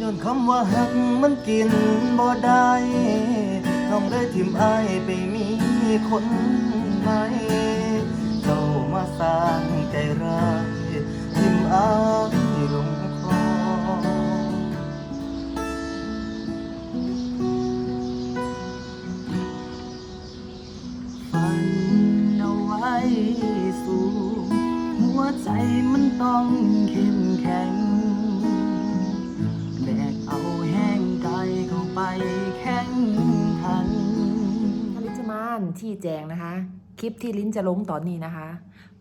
ย้อนคำว่าหักมันกินบ่ได้น้องได้ทิมอายไปมีคนใหม่เจ้ามาสร้างใจร้ายทิมอายลงคอฝันเอาไว้สูงหัวใจมันต้องเข้มแข็ง ไปแข่งขันลิจมานที่แจงนะคะ คลิปที่ลิ้นจะลงตอนนี้นะคะ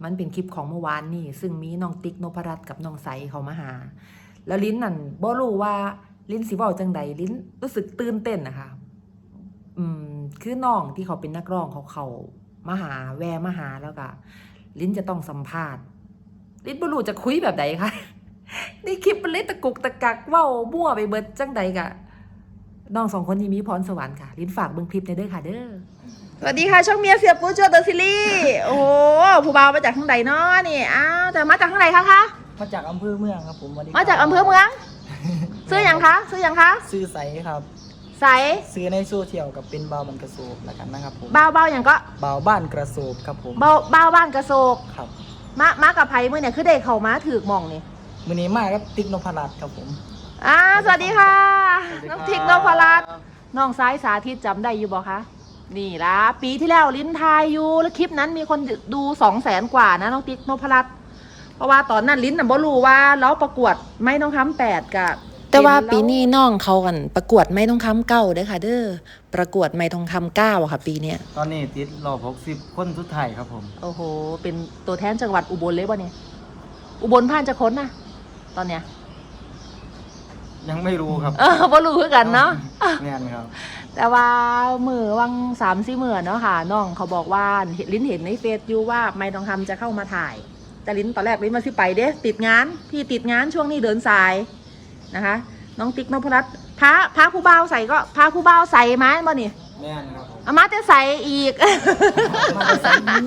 มันเป็นคลิปของเมื่อวานนี่ ซึ่งมีน้องติ๊กนพรัตน์กับน้องใสเขามาหา แล้วลิ้นนั่นบ่รู้ว่าลิ้นสิเว้าจังใดลิ้นรู้สึกตื่นเต้นนะคะ อืม คือน้องที่เขาเป็นนักร้องเขาเขามาหาแวมาหาแล้วก็ลิ้นจะต้องสัมภาษณ์ ลิ้นบ่รู้จะคุยแบบใดคะนี่คลิปมันเลยตะกุกตะกักเว้ามั่วไปเบิดจังใดกะ น้องสองคนนี้มีพรสวรรค์ค่ะลิ้นฝากเบิ่งคลิปในเด้อค่ะเด้อสวัสดีค่ะช่องเมียเสียบปูโจเดอะซีรีส์โอ้โหผู้บ่าวมาจากทางใดเนาะนี่อ้าวแต่มาจากทางใดคะคะมาจากอำเภอเมืองครับผมวันนี้มาจากอำเภอเมืองซื้ออยังคะซื้ออยังคะซื้อใสครับใสซื้อในโซเชียลกับเป็นบาวมันกระโซบแล้วกันนะครับผมบ่าวบ่าวอย่างก็บาวบ้านกระโซบครับผมบ่าวบ่าวบ้านกระโศกครับมามากับไผมื่อเนี่ยคือได้เข้ามาถือกหมองนี่มือนี้มาครับติ๊กนพรัตน์ครับผม อ่าสวัสดีค่ะสวัสดีน้องครับทิกน้องพลัดน้องซ้ายสาธิตจำได้อยู่บ่คะนี่ละปีที่แล้วลิ้นทายอยู่แล้วคลิปนั้นมีคนดูสองแสนกว่านะน้องติ๊กนพรัตน์เพราะว่าตอนนั้นลิ้นน่ะบ่รู้ว่าเราประกวดไม่ต้องคำแปดกับแต่ว่าปีนี้น้องเขากันประกวดไม่ทองคำเก้าเด้อค่ะ เด้อประกวดไม่ทองคำเก้าอะค่ะ ปีเนี้ยตอนนี้ติดรอบ60คนสุดท้ายครับผม โอ้โห เป็นตัวแทนจังหวัดอุบลเลยป่ะเนี่ยอุบลผ่านจะค้นนะตอนเนี้ย ยังไม่รู้ครับเออบ่รู้คือกันเนาะแน่นครับ แต่ว่ามือวังสามสี่มือเนาะค่ะน้องเขาบอกว่าเห็นลิ้นเห็นในเฟซอยู่ว่าไม่ต้องทำจะเข้ามาถ่าย แต่ลิ้นตอนแรกลิ้นมาสิไปเด้ติดงานพี่ติดงานช่วงนี้เดินสายนะคะ น้องติ๊กนพรัตน์พระพระผู้บ่าวใส่ก็พระผู้บ่าวใส่ไหมบ่นี่แน่นครับผมเอามาจะใส่อีก มาจะใส่นี้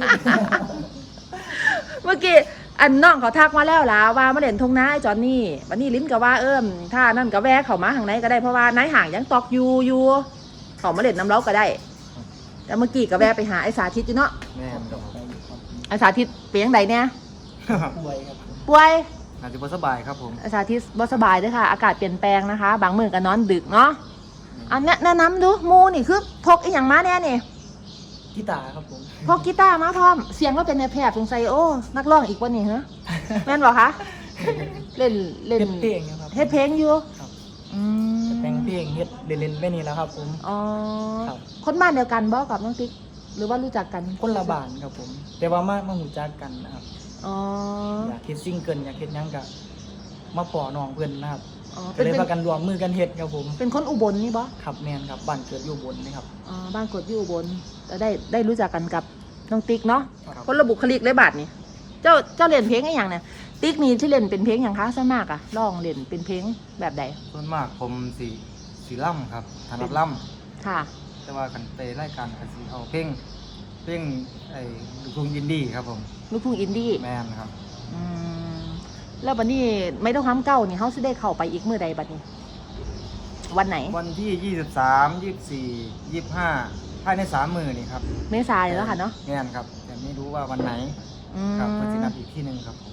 เมื่อกี้ อันน้องเขาทักมาแล้วล่ะว่ามาเล่นทงน้าไอ้จอนนี่วันนี้ลิ้นก็ว่าเอิ่มถ้านั่นก็แวะเขามาทางไหนก็ได้เพราะว่านายห่างยังตอกอยู่อยู่เขามาเล่นน้ำเล้าก็ได้ แต่เมื่อกี้ก็แวะไปหาไอ้สาธิตอยู่เนาะแน่นครับไอ้สาธิตเป็นยังไงเนี่ยป่วยครับผมป่วยอาจจะบ่สบายครับผมไอ้สาธิตบ่สบายด้วยค่ะ อากาศเปลี่ยนแปลงนะคะ บางมื้อก็นอนดึกเนาะอันเนี้ยแนะนำดูหมูนี่คือพกอีหยังมาแน่นี่กีตาร์ครับผม พกกีตาร์มาพร้อม เสียงก็เป็นในแผบสงสัยโอ้ นักร้องอีกวันนี้ฮะแม่นบ่คะ เล่นเล่นเฮ็ดเพลงนะครับ เฮ็ดเพลงอยู่ครับ อืมแต่งเพลงเฮ็ดเล่นๆไม่นี่แหล้วครับผม อ๋อครับ คนบ้านเดียวกันบ่กับน้องติ๊ก หรือว่ารู้จักกันคนละบ้านครับผม แต่ว่ามามาหูจักกันนะครับ อ๋อ อยากเฮ็ดซิงเกิลอยากเฮ็ดหยังก็มาปอน้องเพิ่นนะครับ อ๋อก็เป็นเลยเป็นพากันรวมมือกันเฮ็ดครับผมเป็นคนอุบลนี่บ่ครับแม่นครับบ้านเกิดอยู่บนนะครับ อ๋อบ้านกดอยู่อุบลแล้วได้ได้รู้จักกันกับน้องติ๊กเนาะครับ คนระบุคลิกเลยบาทนี่เจ้าเจ้าเล่นเพลงอะไรอย่างเนี่ยติ๊กนี่ที่เล่นเป็นเพลงอย่างคะส่วนมากอะร้องเล่นเป็นเพลงแบบใดส่วนมากผมสิสิล่ำครับถนัดล่ค่ะำแต่ว่ากันไปรายการก็สิเอาเพลงเพลงไอ้ลูกทุ่งอินดี้ครับผม ลูกทุ่งอินดี้แม่นครับ อืม แล้วบัดนี้ไม่ต้องค้ำเก้านี่เขาสิได้เข้าไปอีกมื้อใดบัดนี้ วันไหน วันที่ 23 24 25ภายใน3มื้อนี่ครับเมษายนแล้วค่ะเนาะแม่นครับ แต่ไม่รู้ว่าวันไหนอืครับเพิ่นสิมนัดอีกที่หนึงครับผม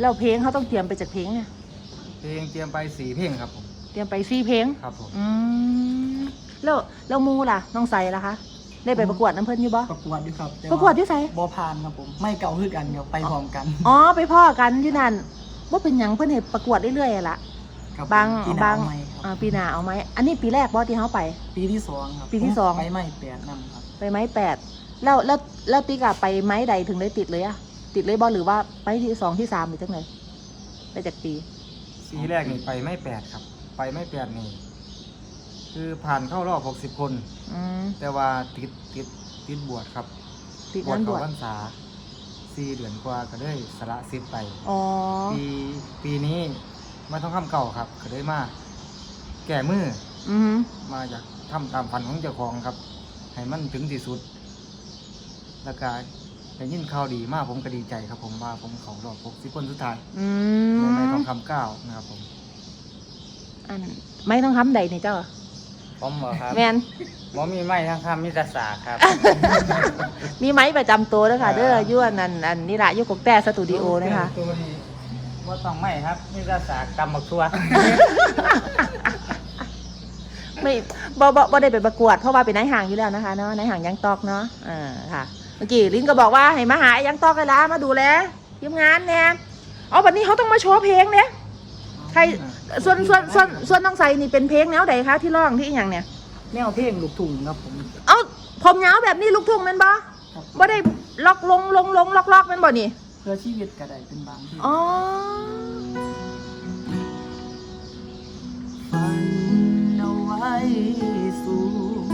แล้วเพลงเขาต้องเตรียมไปจากเพลงเนี่ยเพลงเตรียมไปสี่เพลงครับผมเตรียมไปซี่เพลง ครับผมอืมแล้วแล้วมูล่ะ น้องใสล่ะคะ ได้ไปประกวดน้ำเพิ่นอยู่บ่ ประกวดอยู่ครับแต่ประกวดที่ไสบ่ผ่านครับผม ไม่เก่าคือกันครับไปพร้อมกัน อ๋อ ไปพ่อกันอยู่นั่น ว่าเป็นหยังเพิ่นให้ประกวดเรื่อยๆอะล่ะ ครับบางปีหน้บางเอไหมครับอ่าปีหน้าเอาไหมอันนี้ปีแรกบ่ที่เขาไป ปีที่สองครับปีที่สอง ไปไม่แปดนำครับไปไม้แปดแล้วแล้วแล้วติ๊กอะไปไม้ใดถึงได้ติดเลยอะติดเลยบ่หรือว่าไปที่สองที่สามหรือจังไงได้จากปี ปีแรกนี่ไปไม่แปดครับ ไปไม่แปดนี่ คือผ่านเข้ารอบหกสิบคน อืมแต่ว่าติดติดติดบวชครับติดบวนั้ชนบเขาวชพรรษา สี่เดือนกว่าก็ได้สละสิทธิ์ไป อ๋อ ปีปีนี้มาต้องคำเก่าครับ ก็ได้มา แก่มืออืมมาอยากทำตามฝันของเจ้าของครับ ให้มันถึงที่สุด แล้วก็ได้ยินข่าวดีมากผมก็ดีใจครับ ผมว่าผมเขารอบหกสิบคนสุดท้ายอืในในมทองคำเก้านะครับผม อันไม่ต้องคำใดนี่เจ้า ผมเหรอครับแมน ผมมีไม้ทั้งคำมีแตสากครับ มีไม้ประจำตัวด้วยค่ะเด้อยั่วนันอันนี่ละยุกกแต่สตูดิโอนะคะตัวนี้ว่าต้องไม้ครับมีแตสากกำบักทั่ว ไม่บ่บ่บ่ได้ไปประกวดเพราะว่าเป็นนายห่างอยู่แล้วนะคะเนาะนายห่างยังตอกเนาะอ่าค่ะเมื่อกี้ลินก็บอกว่าให้มาหาไอ้ยังตอกกันละมาดูแลทีมงานเนี่ยเอาวันนี้เขาต้องมาโชว์เพลงเนี่ยใคร ส่วนส่วนส่วนส่วนน้องใสนี่เป็นเพลงแนวใดคะที่ร้องที่อหย่างเนี่ยแนวเพลงลูกทุ่งครับผม เอาผมยาวแบบนี้ลูกทุ่งแมันบ่ครับ บ่ได้ล็อกลงลงลงล็อกล็อกแมันบ่นี่เพื่อชีวิตก็ได้เป็นบางที่อ๋อฝันเอาไว้สูง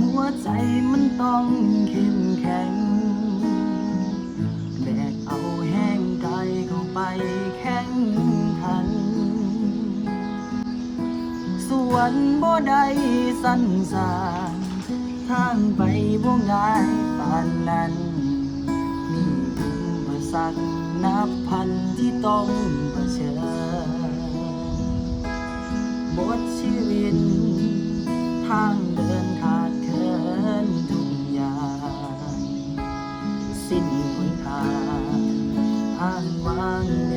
หัวใจมันต้องเข้มแข็ง วนบ่ได้สั้นสานทางไปบ่ง่ายปานนั้นมีอุปสรรคนับพันที่ต้องเผชิญบทชีวิตทางเดินขาดเคินทุกอย่างสิ้นหนทางอ้างวาง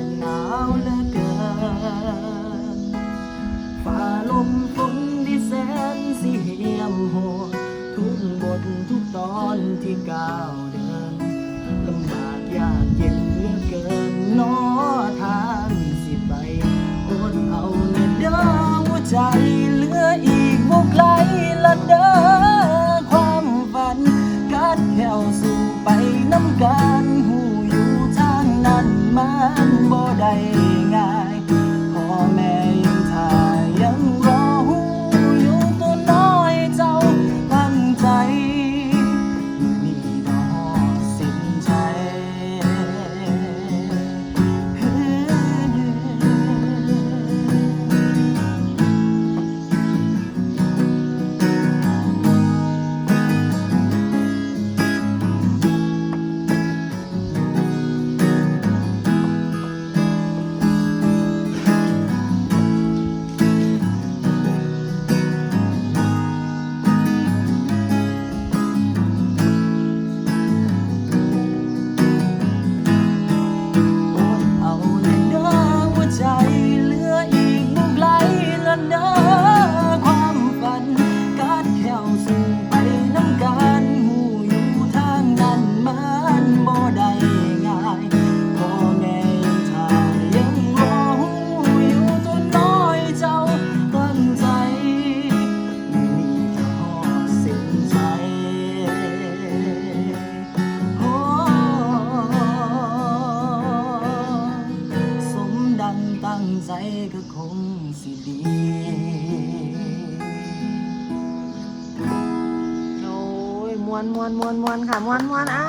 วนมวนมวนมวนค่ะมวนมวนอ้า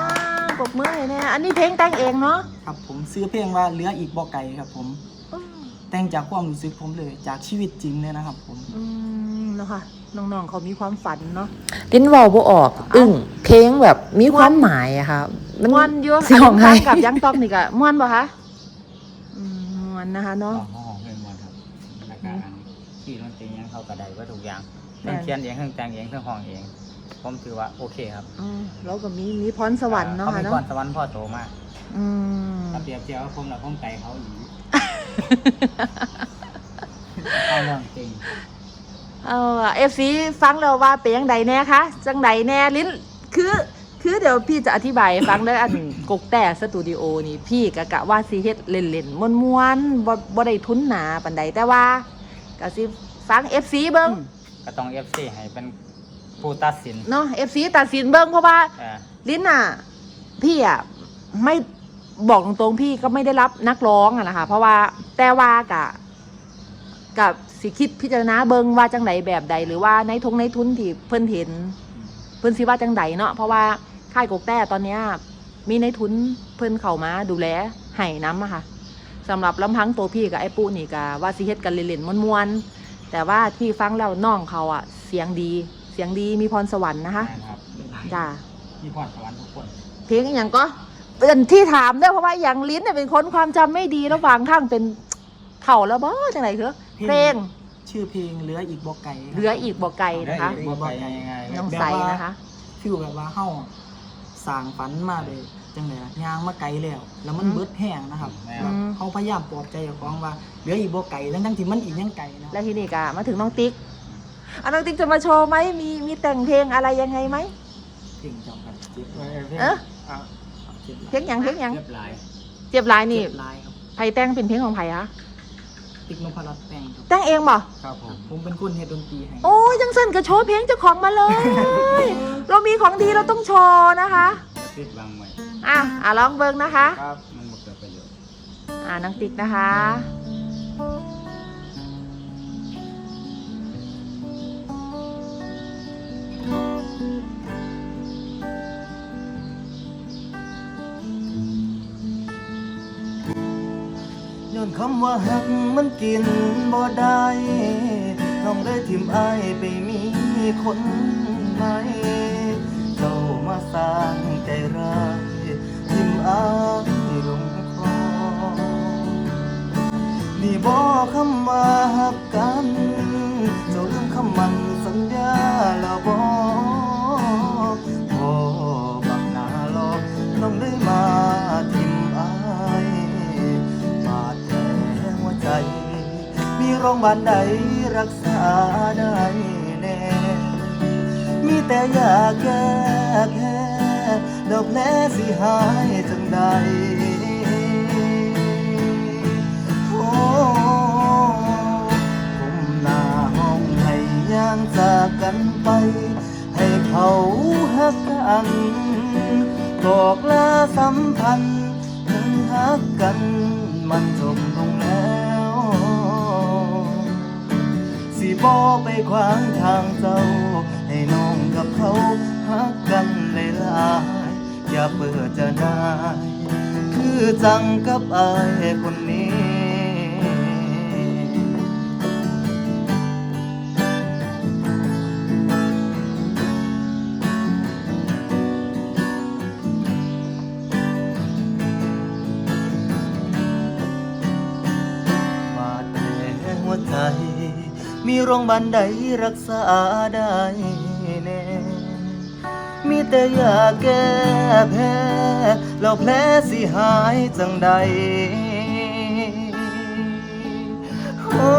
วปรบมือให้แน่อันนี้เพลงแต่งเองเนาะครับผมซื้อเพลงว่าเหลืออีกบ่ไกลครับผม อืมแต่งจากความรู้สึกผมเลยจากชีวิตจริงเลยนะครับผม อืมเนาะค่ะน้องๆเขามีความฝันเนาะ ลิ้นเวอลบ่ออก อึ้งเพลงแบบมีความหมายอะค่ะ มัน ม่วนเยอะเสียงของใครฟักับยังตอกนี่ก็ม่วนป่ะคะอืมม่วนนะคะห้อเนาะงห้องเพลงมวนครับแล้วก็อันที่ดนตรียังเข้ากับใดว่าทุกอย่าง แม่เพิ่งเขียนเองเพิ่งแต่งเองเพิ่งห้องเองผมถือว่าโอเคครับอืมแล้วก็มีมีพรสวรรค์เนาะเขาค่ะมีเนาะพรสวรรค์พ่อโตมากอืมถ้าเปรียบเทียบกับผมแล้วผมไกลเขาอีกเอาเรื่องจริงเออเอฟซีฟังแล้วว่าเป็นยังไงแน่คะจังไดแน่ลิ้นคือคือเดี๋ยวพี่จะอธิบายให้ฟังเด้ออันกกแต่สตูดิโอนี่พี่กะกะว่าสิเฮ็ดเล่นๆม่วนๆบ่บ่ได้ทุนหนาปานใดแต่ว่าก็สิฟัง FC เบิ่ง ก็ต้องเอฟซีให้เป็นผู้ตัดสินเนาะ FC ตัดสินเบิ่งเพราะว่าเออลิ้นอะ พี่อะไม่บอกตรงๆพี่ก็ไม่ได้รับนักร้องอะนะคะเพราะว่าแต่ว่ากะกับสิคิดพิจารณาเบิงว่าจังไดแบบใด หรือว่าในทงในทุนที่เพิ่นเห็น เพิ่นสิว่าจังไดเนาะเพราะว่าค่ายกกแต่ตอนเนี้ยมีในทุนเพิ่นเข้ามาดูแลให้น้ำอะค่ะสำหรับลำพังตัวพี่กับไอ้ปุ๊นี่กะว่าสิเฮ็ดกันเล่นๆมวนๆ แต่ว่าที่ฟังแล้วน้องเขาอะ เสียงดี เสียงดีมีพรสวรรค์นะคะนะครับจ้ามีพรสวรรค์ทุกคน เพลงอหย่างก็เป็นที่ถามด้วยเพราะว่าอย่างลิ้นเนี่ยเป็นคนความจำไม่ดีแล้วฟังข้างเป็นเข่าแล้วบ่จังไหนคือเพลงชื่อเพลงเหลืออีกบอกไก่เหลืออีกบ่ไกลนะคะได้อีกบ่ไกลยังไงน้องใสนะคะฟิลแบบว่าเฮาสร้างฝันมาเลย จังไดล่ะยางมาไกลแล้ว แล้วมันอืมเบิดแห้งนะครับแม่อืมเขาพยายามปลอบใจเจ้าของว่าเหลืออีกบ่ไก่ทั้งทั้งๆที่มันอีกยังไก่นะแล้วทีนี้ก็มาถึงน้องติ๊กอะน้องติ๊กจะมาโชว์ไหมมีมีแต่งเพลงอะไรยังไงไหม เพลงจำกันเจ็บเอ๊ะอะเจ็บเพลงหยังเพลงหยังเรียบร้อยเจ็บหลายนี่เจ็บลายครับไผแต่งเป็นเพลงของไผคะติ๊กนพรัตน์แต่งครับแต่งเองบ่ครับผม ผมเป็นคนเฮ็ดดนตรีให้โอ้ยจังสันก็โชว์เพลงเจ้าของมาเลย เรามีของดีเราต้องโชว์นะคะ ปิดบังไว้อะอะลองเบิ่งนะคะ ครับ มันบ่เกิดประโยชน์อะน้องติ๊กนะคะ ย้อนคำว่าหักมันกินบ่ได้ต้องได้ทิมอายไปมีคนใหม่เจ้ามา สร้างใจร้ายทิมอายลงคลองนี่บอกคำว่าหักกันเจ้าลืมคำมันสัญญาแล้วบอกพอบักหนาหลอกต้องได้มาทิมอายบาดแผลหัวใจ มีโรงพยาบาลใดรักษาได้ มีแต่ยาแก้แพ้แล้วแลสิหายจังใดโอ้ผมหน้าห้องให้ย่างจากกันไป ให้เขาหักกันบอกลาสัมพันธ์ถึงหักกันมันจบลงแล้ว สิบอไปขวางทางเจ้าให้น้อง กับเขาหักกันเลายๆอย่าเปิดจะนาย คือจังกับอายคนนี้บาดแผลหัวใจมีโรงพยาบาลใดรักษาได้ มีแต่ยาแก้แพ้แล้วแผลสิหายจังใดโอ้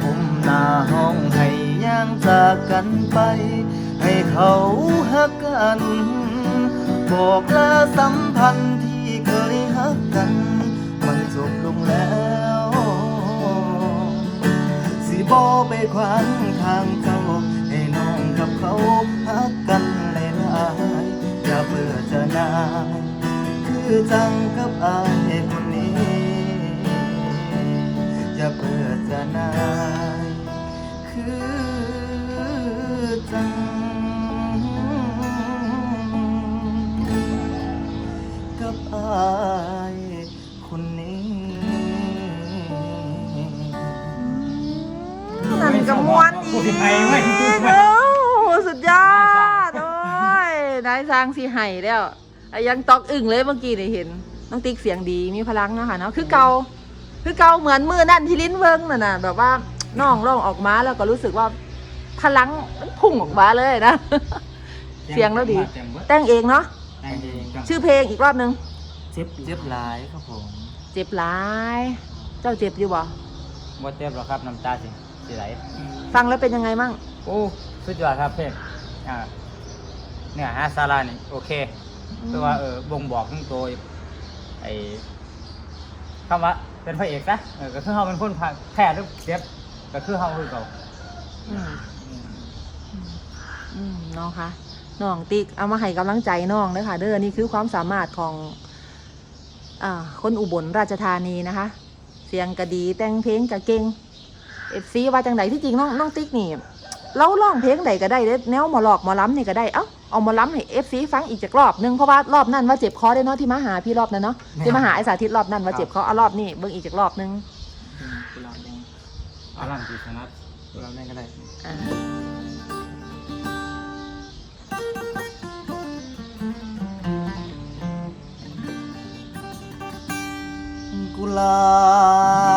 ผมหน้าห้องให้ย่างจากกันไป ให้เขาหักกัน บอกลาสัมพันธ์ที่เคยหักกัน มันจบลงแล้วสิบอไปขวางทางเจ้าให้น้องกับเขา คือจังกับอายคนนี้อย่าเบื่อจะนายคือจัง กับอายคนนี้นั่นกมวนอีกที่ไปไม่โอ้สุดยอดโอ้ยนายสร้างสีไห้แล้ว อะยังตอกอึ่งเลยเมื่อกี้ได้เห็น น้องติ๊กเสียงดีมีพลังเนาะค่ะเนาะคือเกาคือเกาเหมือนมือนั่นที่ลิ้นเวิงน่ะนะแบบว่าน้องร้องออกมาแล้วก็รู้สึกว่าพลังมันพุ่งออกมาเลยนะ เสียงแล้วดีเสียงเบิดแต่งเองเนาะแต่งเองครับชื่อเพลงอีกรอบหนึง เจ็บเจ็บหลายครับผม เจ็บหลาย เจ้าเจ็บอยู่บ่บ่เจ็บหรอกครับน้ำตาสิสิไหลฟังแล้วเป็นยังไงมั่งโอ้สุดยอดครับเพลงอ่าเนี่ยฮะซารานี่โอเค คือว่าเออบ่งบอกทั้งตัวไอ้คำว่าเป็นพระเอกนะเออก็คือเฮาเป็นคนพาแพ้หรือเจ็บก็คือเฮาคือเก่าอืมอืมน้องคะน้องติ๊กเอามาให้กำลังใจน้องเลยค่ะ เด้อนี่คือความสามารถของอ่าคนอุบลราชธานีนะคะ เสียงกระดีแต่งเพลงกะเก่งเอฟซีว่าจังไดที่จริงน้องน้องติ๊กนี่ เราร้องเพลงใดก็ได้เด้อแนวหมอหลอกหมอล้ำนี่ก็ได้ เอ้าเอาหมอล้ำให้เอฟซีฟังอีกจากรอบหนึงเพราะว่ารอบนั้นว่าเจ็บคอได้เนาะที่มาหาพี่รอบนั้นเนาะที่มาหาไอสาธิตรอบนั้นว่าเจ็บคอเอารอบนี้เบิ่งอีกจากรอบหนึงกุหลาบแดงอารันกีสนัดกุหลาบแดงก็ได้อ่ากุหลา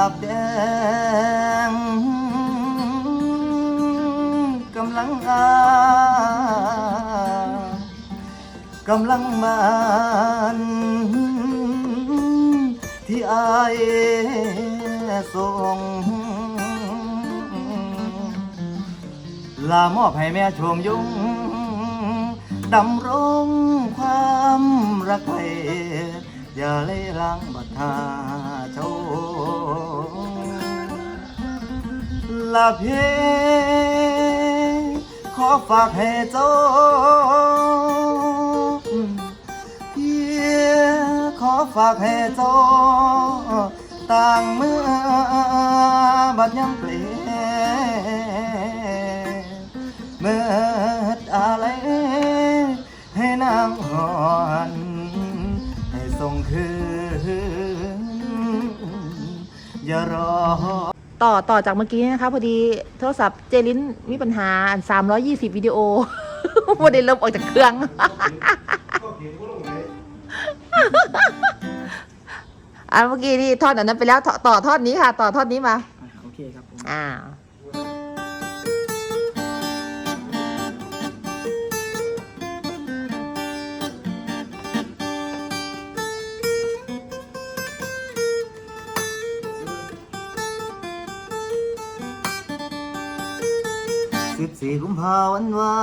บแด กำลังมันที่อายส่งลามอบให้แม่ชมยุงดำรงความรักไว้อย่าเลยล้างบัทาโชลาเพ อฝากให้เจ้าเพียขอฝากให้เจ้าต่างเมื่อบัดยำเปลี่ยนเมื่ออะไรให้นางหอนให้ส่งคืนอย่ารอ ต่อต่อจากเมื่อกี้นะคะ พอดีโทรศัพท์เจลินมีปัญหาอัน320วิดีโอพอดีลบออกจากเครื่อง อันเมื่อกี้นี่ทอดอันนั้นไปแล้วต่อต่อทอดนี้ค่ะ ต่อทอดนี้มา โอเคครับผม อ่า สี่กุมภาวันวา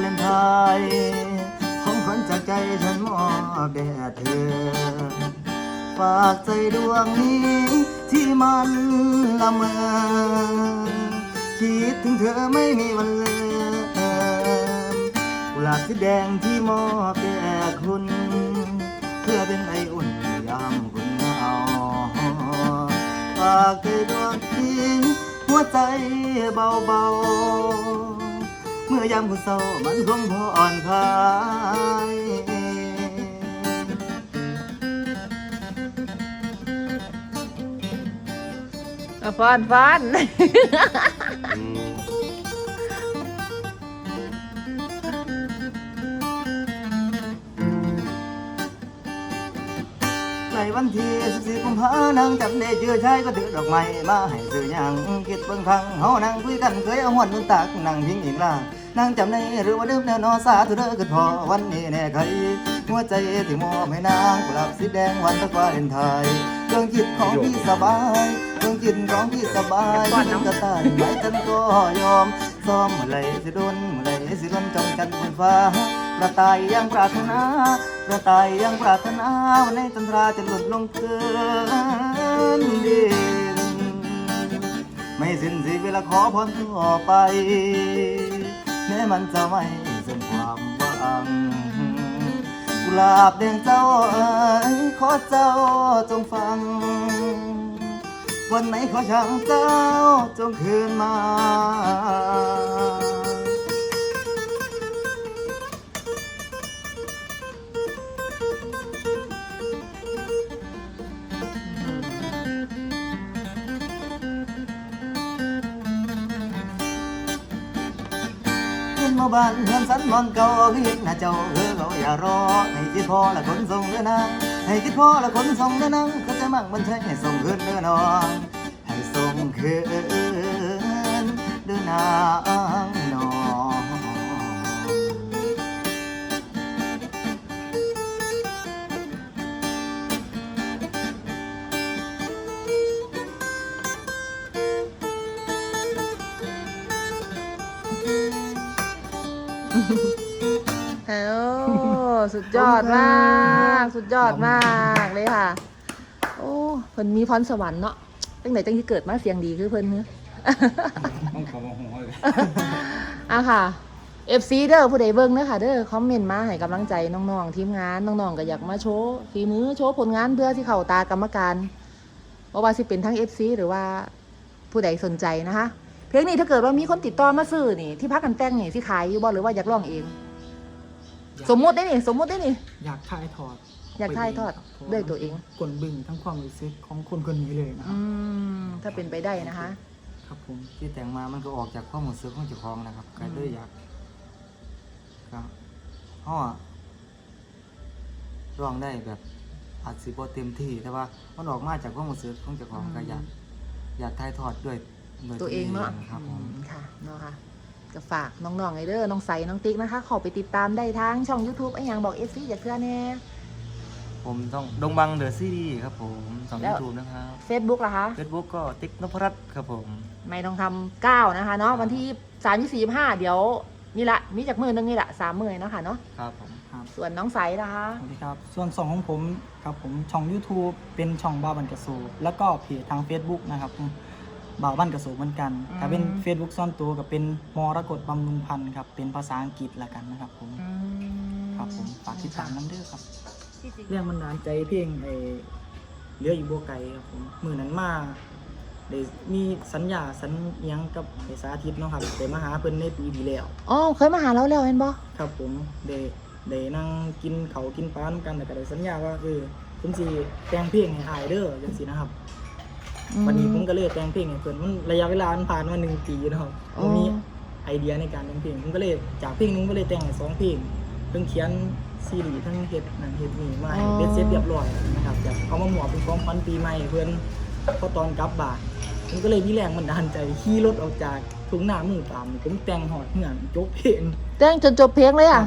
เลนไทน์ของขวัญจากใจฉันมอบแด่เธอ ฝากใจดวงนี้ที่มันละเมอ คิดถึงเธอไม่มีวันเลืมกุหลาบสีแดงที่มอบแด่คุณ เพื่อเป็นไออุ่นยามคุณเหงาฝากใจดวงนี้หัวใจเบาๆ เมื่อยามคุณเศร้ามันคงพออ่อนคลายฟอนฟอน ใจวันที่14กุมภานังจำได้เจอชายก็ถือดอกไม้มาให้ซื้อยังคิดเบิ่งครั้งเฮานั่งคุยกันเคยเอาหวนนุ่นตากนั่งพิงอีกล่านั่งจำได้หรือว่าลืมแน่นอนสาธุเด้อคือพอวันนี้แน่ใครหัวใจที่มอบให้นางกุหลาบสีแดงวันตะกวาเด่นไทยเครื่องจิตของพี่สบายเครื่องจิตของพี่สบายมันก็ตายไว้ฉันก็ยอมซ้อมเมื่อไรสิโดนเมื่อไรสิโดนจ้องกันบนฟ้า กระต่ายยังปรารถนา กระต่ายยังปรารถนาวันในจันทราจะหลุดลงพื้นดินไม่สิ้นสีเวลาขอพรต่อไป แม้มันจะไม่สิ้นความหวังกุหลาบแดงเจ้าเอ๋ยขอเจ้าจงฟัง วันไหนขอช่างเจ้าจงคืนมา บ้านเฮือนสันมอนเก่าคือเห็นหน้าเจ้าเออเขาอย่ารอให้คิดพอละคนส่งเด้อนางให้คิดพอละคนส่งเด้อนางเขาจะมั่งมันใช่ให้ส่งคืนเด้อนองให้ส่งคืนเด้อนางนอง โอ้สุดยอดมาก สุดยอดมากเลยค่ะ โอ้เพิ่นมีพรสวรรค์เนาะตั้งแต่จังที่เกิดมาเสียงดีคือเพิ่นเนื้อต้องขอมาหัวเลยอะค่ะ FC เด้อผู้ใดเบิ่งเด้อค่ะเด้อคอมเมนต์มาให้กำลังใจน้องๆทีมงานน้องๆก็อยากมาโชว์ฝีมือโชว์ผลงานเพื่อที่เข้าตากรรมการเพราะว่าสิเป็นทั้ง FC หรือว่าผู้ใดสนใจนะคะเพลงนี้ถ้าเกิดว่ามีคนติดต่อมาซื้อนี่ที่พักกันแต่งนี่ที่ขายอยู่บ่หรือว่าอยากร้องเอง สมมุติได้นี่สมมุติได้นี่ อยากถ่ายทอดอยากถ่ายทอดด้วยตัวเอง กลบึงทั้งความรู้สึกของคนคนนี้เลยนะคอืรับมถ้าเป็นไปได้นะคะ ครับผมที่แต่งมามันก็ออกจากความรู้สึกของเจ้าของนะครับก็เลยอยากครับเพราะว่าร้องได้แบบอาจสิบ่เต็มที่ แต่ว่ามันออกมาจากความรู้สึกของเจ้าของก็อยากอยากถ่ายทอดด้วยด้วยตัวเองเนาะครับผม อืมค่ะเนาะค่ะ ก็ฝากน้องๆไอเด้อน้องใสน้องติ๊กนะคะ ขอไปติดตามได้ทางช่อง YouTube ไอ้หยังบอกเอฟซีอย่าเคลื่อนแน่ผมต้องดงบังเดอะซีรีส์ครับผมสองแล้ยูวทูบนะครับเฟซบุ๊กล่ะคะเฟซบุ๊กก็ติ๊กนพรัตน์ครับผม ไม่ต้องทำเก้านะคะเนาะวันที่สามที่สี่ห้าเดี๋ยวนี่ละมีจากมือนึงนี่แหละสามมือเนาะค่ะเนาะครับผมครับส่วนน้องใสนะคะสวัสดีครับ ส่วนสองของผมครับผมช่อง YouTube เป็นช่องบ่าวบันกระสูแล้วก็เพจทาง Facebook นะครับผม บ่าวบันกระสูเหมือนกันอืม ถ้าเป็น Facebook ซ่อนตัวกับเป็นมรกตบำรุงพันธ์ครับ เป็นภาษาอังกฤษละกันนะครับผมครับผมฝากติดตามน้ำเด้อครับ เรื่องมันดาลใจเพลงไอ้เรืออีโบไก่ครับผมมือนั้นมาได้มีสัญญาสัญเอียงกับไอ้สาธิตเนาะครับได้มาหาเพิ่นในปีที่แล้ว อ๋อเคยมาหาเราแล้วเห็นบ่ครับผมได้ได้นั่งกินเขาวกินปลาน้ำกันแต่ก็ได้สัญญาว่าเออผมสิแต่งเพลงให้อายเด้อจังซี่นะครับ วันนี้ผมก็เลยแต่งเพลงให้เพิ่นมันระยะเวลามันผ่านมาหนึ่งปีนะครับผมมีไอเดียในการแต่งเพลงผมก็เลยจากเพลงหนึงก็เลยแต่งให้สองเพลงเพิ่งเขียนซีรีส์ทั้งเฮ็ดนั่นเฮ็ดนี่มาให้เบ็ดเสร็จเรียบร้อยนะครับจะเอามาหมอบเป็นของขวัญปีใหม่ให้เพิ่นพอตอนกลับบ้านผมก็เลยมีแรงบันดาลใจขี่รถออกจากทุ่งนามือปามนี่ผมแต่งหอดเหือนจบเพลง แต่งจนจบเพลงเลยอะ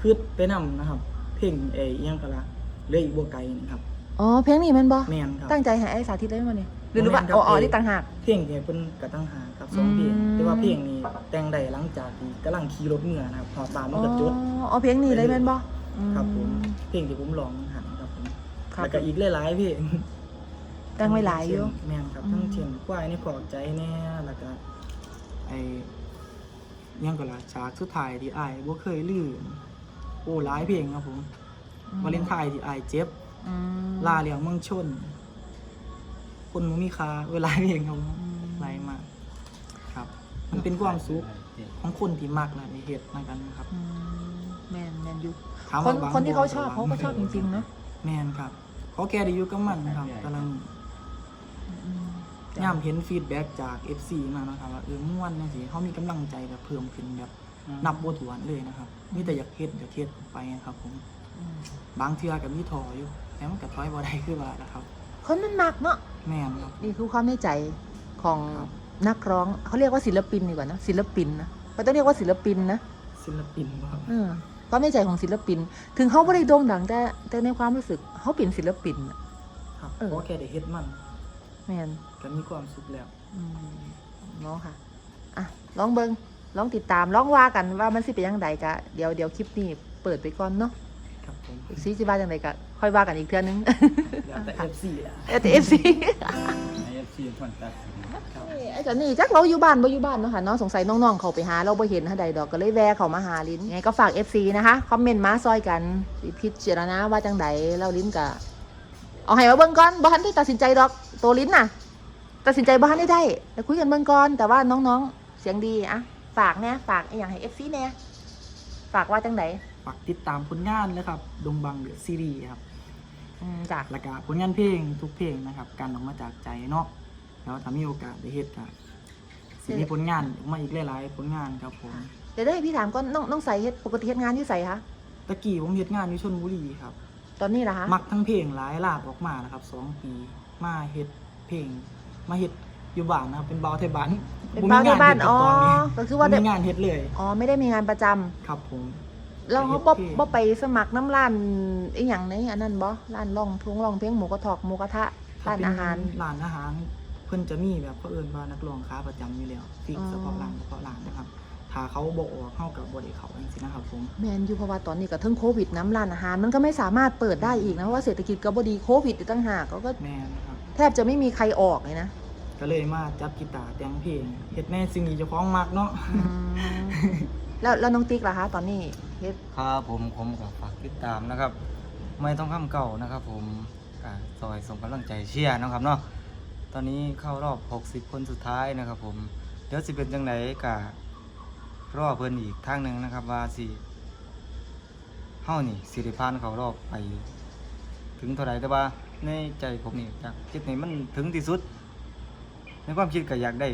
คือไปนำนะครับ เพลงเอออิหยังกะละเรืออีกบัวไก่นี่ครับ อ๋อ เพลงนี้แมันบ่แมนครับ ตั้งใจให้ไอ้สาธิตเลยมั้เนี่ย หรือหรือว่าบ่แม่นครับอ๋ออ๋อเอ่ยนี่ต่างหาก เพลงเนี่ยเพิ่นกระตั้งหาครับสองเพลงอืม แต่ว่าเพลงนี้แต่งได้หลังจากที่กำลังขี่รถเมื่อนะครับหอดบานมันก็จด อ๋ออ๋อเพลงนี้เลยแม่นบ่ครับผมอืเพลงที่ผมร้องหันครับผมครับแล้วก็อีกหลายๆเพลงแต่งไว้หลายอยู่ แม่นครับอืมทั้งเช่นควายในขอบใจแน่แล้วก็ไอ้อิหยังก็ล่ะฉากสุดท้ายที่อ้ายบ่เคยลืมโอ้หลายเพลงครับผมวาเลนไทน์ที่อ้ายเจ็บอืมลาเหลียงเมืองชน คนบ่มีค่าเวลาเองครับอืมไรมากครับ มันเป็นความสุขของคนที่มักนะในเหตุนะกันนะครับอืมแม่นแม่นอยู่ถามคนว่าบงคนที่เขาชอบบ่เขาก็ชอบจริงๆเนาะแม่นครับเขาแกได้อยู่กับมันนะครับกำลังย่ำเห็นฟีดแบ็กจาก FC มานะครับว่าเออม่วนนะสิเขามีกำลังใจแบบเพิ่มขึ้นแบบนับบ่ถ้วนเลยนะครับมีแต่อยากเฮ็ดอยากเฮ็ดไปนะครับ ผมอืมบางเทื่อก็มีถออยู่แต่มันก็ถอยบ่ได้คือว่านะครับคนมันมักเนาะ แม่นครับ นี่คือความในใจของครับ นักร้องเขาเรียกว่าศิลปินดีกว่านะศิลปินนะไม่ต้องเรียกว่าศิลปินนะศิลปินบ่ครับเออความในใจของศิลปิน ถึงเขาไม่ได้โด่งดังแต่แต่ในความรู้สึกเขาเป็นศิลปินน่ะ ครับเออ เพราะแกได้เฮ็ดมันแม่นก็มีความสุขแล้ว อืมเนาะค่ะ อะ ลองเบิงลองติดตาม ลองว่ากันว่ามันสิเป็นยังไงกะ เดี๋ยวเดี๋ยวคลิปนี้เปิดไปก่อนเนาะ ครับผมอีกซีสิว่าจังไดกะค่อยว่ากันอีกเทื่อนึงแล้วแต่ FC ล่ะ เอฟเอฟซีใน FC คนตัดสินไอ้จอนนี่จักเราอยู่บ้านบ่อยู่บ้านเนาะค่ะเนาะสงสัยน้องๆเขาไปหาเราบ่เห็นหาใดดอกก็เลยแวะเขามาหาลิ้นไงก็ฝาก FC นะคะคอมเมนต์มาซอยกันสิพิจารณาว่าจังไดเราลิ้นกะเอาให้มาเบิ่งก่อนบ่ทันได้ตัดสินใจดอกตัวลิ้นน่ะ ตัดสินใจบ่ทันได้ได้แต่คุยกันเบิ่งก่อนแต่ว่าน้องๆ เสียงดีอะฝากแน่ฝากไอ้หยังให้ FC แน่ฝากว่าจังไดฝากติดตามผลงานนะครับ ดงบังเดอะซีรีส์ครับอืมจ้ะแล้วก็ผลงานเพลงทุกเพลงนะครับ การออกมาจากใจเนาะแล้วถ้ามีโอกาสได้เฮ็ดก็สิมีผลงานออกมาอีกหลายๆผลงานครับผมเดี๋ยวได้พี่ถามก่อนน้องน้องใส่เฮ็ดปกติเฮ็ดงานอยู่ใส่คะตะกี้ผมเฮ็ดงานอยู่ชลบุรีครับ ตอนนี้ล่ะคะมักทั้งเพลงหลายลาบออกมานะครับสองปีมาเฮ็ดเพลง มาเฮ็ดอยู่บ้านนะครับเป็นเบาไทยบ้านเป็นเป้าที่บ้านบ่อ๋อมีงานเฮ็ดก็คือตว่าอนได้นี้บ่มีงานเฮ็ดเลยอ๋อไม่ได้มีงานประจำครับผม แล้วเขาไปบ่เฮ็ดเพลงบ่ไปสมัครน้ำร้านอีหยังในอันนั้นบ่ร้านร้องเพลงร้องเพลงหมูกระทอกหมูกระทะร้านอาหารร้านอาหาร เพิ่นจะมีแบบเขาเอิ้นว่านักร้องค้าประจำอยู่แล้วฟิกอ๋อเฉพาะร้านเฉพาะร้านนะครับถ้าเขาบ่ออกเข้ากับบ่ได้เข้าจังซี่นะครับผมแมนอยู่เพราะว่าตอนนี้ก็เทั้งโควิดน้ำร้านอาหาร มันก็ไม่สามารถเปิดได้อีกนะเพราะว่าเศรษฐกิจก็บ่ดีโควิดอีกตั้งหากเขาก็แม่นะครับแทบจะไม่มีใครออกเลยนะก็เลยมาจับกีตาร์แต่งเพลงเฮ็ดแน่สิ่งที่เจ้าของมักเนาะอืม แล้วแล้วน้องติ๊กล่ะคะ ตอนนี้เฮ็ดครับผมผมก็ฝากติดตามนะครับ ไม่ต้องข้ามเก่านะครับ ผมก็ซอยส่งกำลังใจเชียร์นะครับเนาะตอนนี้เข้ารอบ 60 คนสุดท้ายนะครับ ผมเดี๋ยวสิเป็นจังไดก็รอเพิ่นอีกทางหนึ่งนะครับ ว่าสิเฮานี่สิริพานเขารอบไป ถึงเท่าไหร่แต่ว่าในใจผมนี่อยากคิดนี่มันถึงที่สุด ในความคิดก็อยากได้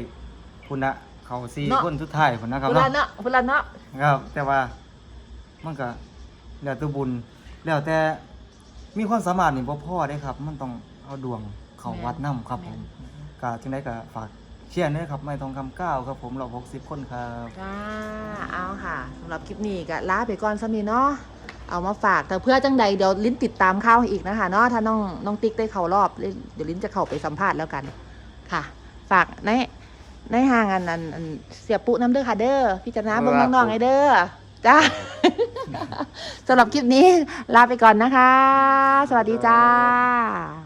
คุณนะ เขาสี่คนสุดท้ายคนนะครับพุเนาะลาเนาะพุลาเนาะครับ แต่ว่ามันก็แล้วแต่บุญแล้วแต่มีความสามารถนี่บ่พอได้ครับ มันต้องเอาดวงเข้าวัดนํครับผมก็จังได๋ก็ฝากเชียร์ด้วยครับไม่ทองคำเก้าครับผมเราหกสิบคนครับ จ้าเอาค่ะสำหรับคลิปนี้ก็ลาไปก่อนสักนิดเนาะเอามาฝากแต่เพื่อจังใดเดี๋ยวลิ้นติดตามข่าวให้อีกนะคะเนาะถ้าน้องน้องติ๊กได้เข้ารอบเดี๋ยวลิ้นจะเข้าไปสัมภาษณ์แล้วกันค่ะ ฝากใน ในห่างอันอันอันเสียปุ๊น้ำเด้อค่ะเด้อพี่จารณาเบิ่งน้องๆไอ้เด้อจ้าสำหรับคลิปนี้ลาไปก่อนนะคะ สวัสดีจ้า